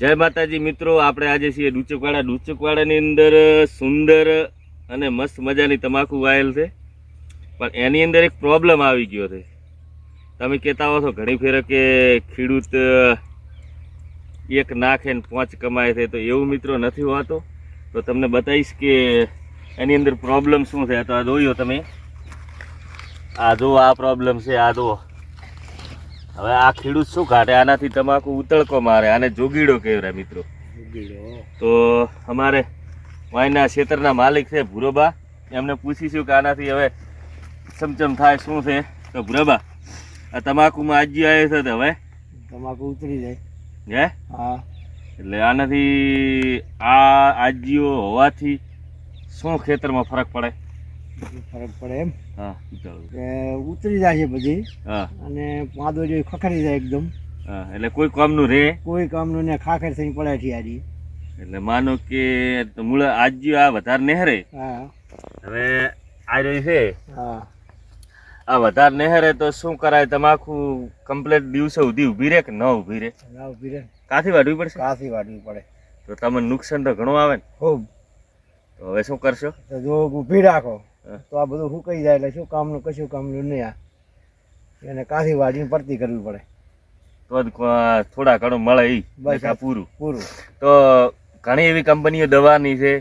જય માતાજી મિત્રો, આપણે આજે છીએ ડૂચકવાડા. ડૂચકવાડાની અંદર સુંદર અને મસ્ત મજાની તમાકુ વાયેલ છે. પણ એની અંદર એક પ્રોબ્લેમ આવી ગયો છે. તમે કહેતા હો છો, ઘણી ફેર કે ખેડૂત એક નાખે ને પાંચ કમાય છે, તો એવું મિત્રો નથી હોતો. તો તમને બતાવીશ કે એની અંદર પ્રોબ્લેમ શું છે? તો આ જોયો તમે. આ જો આ પ્રોબ્લેમ છે, આ જુઓ હવે આ ખેડૂત શું કાઢે? આનાથી તમાકુ ઉતળકો મારે. આને જોગીડો કહેવાય મિત્રો. તો અમારે વાયના ક્ષેત્રના માલિક છે ભૂરોબા. એમને પૂછીશું કે આનાથી હવે ચમચમ થાય શું છે. તો ભૂરોબા આ તમાકુમાં આજી આવે છે તો હવે? તમાકુ ઉતરી જાય. હે? હા. એટલે આનાથી આ આજીઓ હોવાથી શું ખેતરમાં ફરક પડે? ફરક પડે એમ. હા ઉતરી જાય છે બધી હા. અને પાંદો જે ખખડી જાય એકદમ. હા એટલે કોઈ કામનું રે? કોઈ કામનું ને ખાખર થઈને પડે છે આજી. એટલે માનો કે મૂળ આજ આ વધારે નહેરે. હા. હવે આ રહી છે. હા. આ વધારે નહેરે તો શું કરાય? તમાકુ કમ્પ્લેટ દિવસે સુધી ઊભી રહે કે ન ઊભી રહે ના ઊભી રહે કાથી વાઢવી પડશે? કાથી વાટવી પડે. તો તમને નુકસાન તો ઘણું આવે ને. ખૂબ. તો હવે શું કરશો? તો જો ઊભી રાખો. તો આ બધું સુકાઈ જાય એટલે શું કામનું કશું કામનું નહીં આ. એને કાથી વાટીને પડતી કરવી પડે? તો થોડા ઘણું મળે એ બસ. આ પૂરું. પૂરું. તો ઘણી એવી કંપનીઓ દવાની છે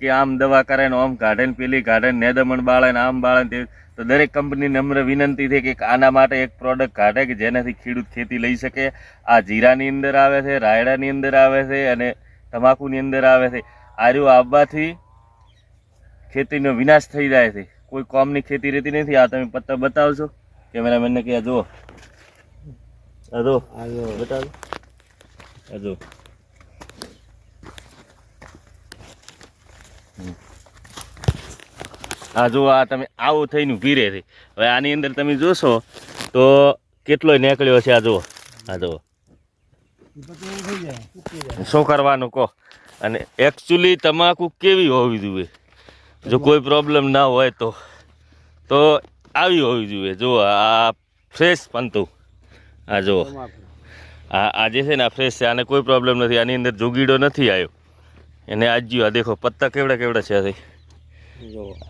કે આમ દવા કરે ને આમ કાઢે ને પેલી કાઢે ને દમણ બાળે ને આમ બાળે ને તે તો દરેક કંપની નમ્ર વિનંતી છે કે આના માટે એક પ્રોડક્ટ કાઢે કે જેનાથી ખેડૂત ખેતી લઈ શકે. આ જીરાની અંદર આવે છે રાયડાની અંદર આવે છે અને તમાકુની અંદર આવે છે. આર્યું આવવાથી ખેતીનો વિનાશ થઈ જાય છે. કોઈ કોમની ખેતી રહેતી નથી. આ તમે પત્તા બતાવશો. કેમેરામેનને કે આ જુઓ. આ જુઓ. જો બતાવો. આ જુઓ. આ જો આ તમે આવું થઈને ઊભી રહે છે. હવે આની અંદર તમે જોશો તો કેટલોય નીકળ્યો છે આ જુઓ. આ જુઓ. શું કરવાનું કહો? અને એકચ્યુઅલી તમાકુ કેવી હોવી જોઈએ? જો કોઈ પ્રોબ્લેમ ના હોય તો તો આવી હોવી જોઈએ. જો આ ફ્રેશ પંતુ. આ જુઓ તમાકુ આ આ જે છે ને આ ફ્રેશ છે આને કોઈ પ્રોબ્લેમ નથી. આની અંદર જોગીડો નથી આવ્યો. એને આજ આજ્યું આ દેખો પત્તા કેવડા કેવડા છે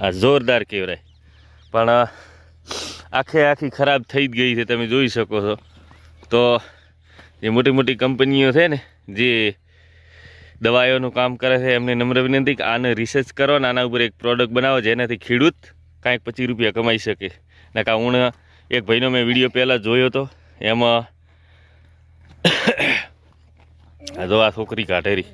આ જોરદાર કેવડાય. પણ આખે આખી ખરાબ થઈ જ ગઈ છે તમે જોઈ શકો છો. તો જે મોટી મોટી કંપનીઓ છે ને જે દવાઓનું કામ કરે છે, એમને નમ્ર વિનંતી કે આને રિસર્ચ કરો અને આના ઉપર એક પ્રોડક્ટ બનાવો જેનાથી ખેડૂત કાંઈક પચીસ રૂપિયા કમાઈ શકે. ને કાં હું એક ભાઈનો મેં વીડિયો પહેલાં જોયો હતો એમાં આ જો આ છોકરી કાઢેરી